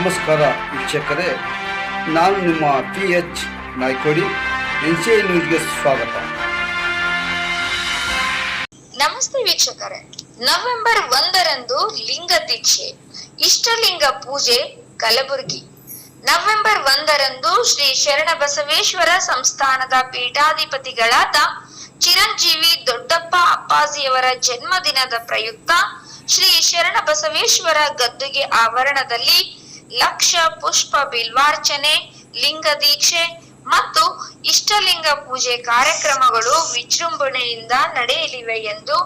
ನಮಸ್ಕಾರ ವೀಕ್ಷಕರೇ, ನಾನು ನಿಮ್ಮ P H Naikodi, N C I ನ್ಯೂಸ್ಗೆ ಸ್ವಾಗತ. ನಮಸ್ತೆ ವೀಕ್ಷಕರೇ, ನವೆಂಬರ್ ಒಂದರಂದು ಲಿಂಗ ದೀಕ್ಷೆ, ಇಷ್ಟಲಿಂಗ ಪೂಜೆ, ಕಲಬುರಗಿ. ನವೆಂಬರ್ ಒಂದರಂದು ಶ್ರೀ ಶರಣ ಬಸವೇಶ್ವರ ಸಂಸ್ಥಾನದ ಪೀಠಾಧಿಪತಿಗಳಾದ ಚಿರಂಜೀವಿ ದೊಡ್ಡಪ್ಪ ಅಪ್ಪಾಜಿಯವರ ಜನ್ಮದಿನದ ಪ್ರಯುಕ್ತ ಶ್ರೀ ಶರಣ ಬಸವೇಶ್ವರ ಗದ್ದುಗೆ ಆವರಣದಲ್ಲಿ ಲಕ್ಷ ಪುಷ್ಪ ಬಿಲ್ವಾರ್ಚನೆ, ಲಿಂಗ ದೀಕ್ಷೆ ಮತ್ತು ಇಷ್ಟಲಿಂಗ ಪೂಜೆ ಕಾರ್ಯಕ್ರಮಗಳು ವಿಜೃಂಭಣೆಯಿಂದ ನಡೆಯಲಿವೆ ಎಂದು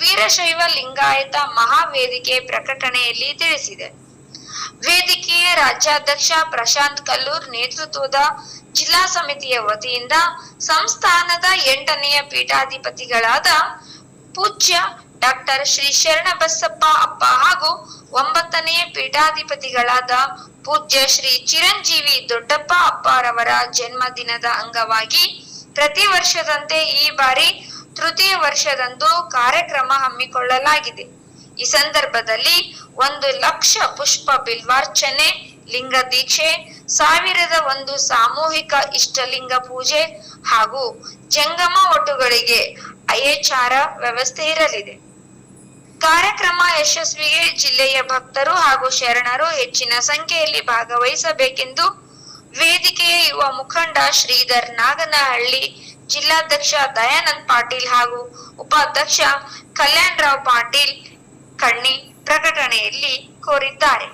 ವೀರಶೈವ ಲಿಂಗಾಯತ ಮಹಾವೇದಿಕೆ ಪ್ರಕಟಣೆಯಲ್ಲಿ ತಿಳಿಸಿದೆ. ವೇದಿಕೆಯ ರಾಜ್ಯಾಧ್ಯಕ್ಷ ಪ್ರಶಾಂತ್ ಕಲ್ಲೂರ್ ನೇತೃತ್ವದ ಜಿಲ್ಲಾ ಸಮಿತಿಯ ವತಿಯಿಂದ ಸಂಸ್ಥಾನದ ಎಂಟನೆಯ ಪೀಠಾಧಿಪತಿಗಳಾದ ಪೂಜ್ಯ ಡಾಕ್ಟರ್ ಶ್ರೀ ಶರಣಬಸಪ್ಪ ಅಪ್ಪ ಹಾಗೂ ಪೀಠಾಧಿಪತಿಗಳಾದ ಪೂಜ್ಯ ಶ್ರೀ ಚಿರಂಜೀವಿ ದೊಡ್ಡಪ್ಪ ಅಪ್ಪಾರವರ ಜನ್ಮದಿನದ ಅಂಗವಾಗಿ ಪ್ರತಿ ವರ್ಷದಂತೆ ಈ ಬಾರಿ ತೃತೀಯ ವರ್ಷದಂದು ಕಾರ್ಯಕ್ರಮ ಹಮ್ಮಿಕೊಳ್ಳಲಾಗಿದೆ. ಈ ಸಂದರ್ಭದಲ್ಲಿ ಒಂದು ಲಕ್ಷ ಪುಷ್ಪ ಬಿಲ್ವಾರ್ಚನೆ, ಲಿಂಗ ದೀಕ್ಷೆ, ಸಾವಿರದ ಒಂದು ಸಾಮೂಹಿಕ ಇಷ್ಟಲಿಂಗ ಪೂಜೆ ಹಾಗೂ ಜಂಗಮ ಒಟ್ಟುಗಳಿಗೆ ಅಯಚಾರ ವ್ಯವಸ್ಥೆ ಇರಲಿದೆ. ಕಾರ್ಯಕ್ರಮ ಯಶಸ್ವಿಗೆ ಜಿಲ್ಲೆಯ ಭಕ್ತರು ಹಾಗೂ ಶರಣರು ಹೆಚ್ಚಿನ ಸಂಖ್ಯೆಯಲ್ಲಿ ಭಾಗವಹಿಸಬೇಕೆಂದು ವೇದಿಕೆಯ ಯುವ ಮುಖಂಡ ಶ್ರೀಧರ್ ನಾಗನಹಳ್ಳಿ, ಜಿಲ್ಲಾಧ್ಯಕ್ಷ ದಯಾನಂದ್ ಪಾಟೀಲ್ ಹಾಗೂ ಉಪಾಧ್ಯಕ್ಷ ಕಲ್ಯಾಣ್ ರಾವ್ ಪಾಟೀಲ್ ಕಣ್ಣಿ ಪ್ರಕಟಣೆಯಲ್ಲಿ ಕೋರಿದ್ದಾರೆ.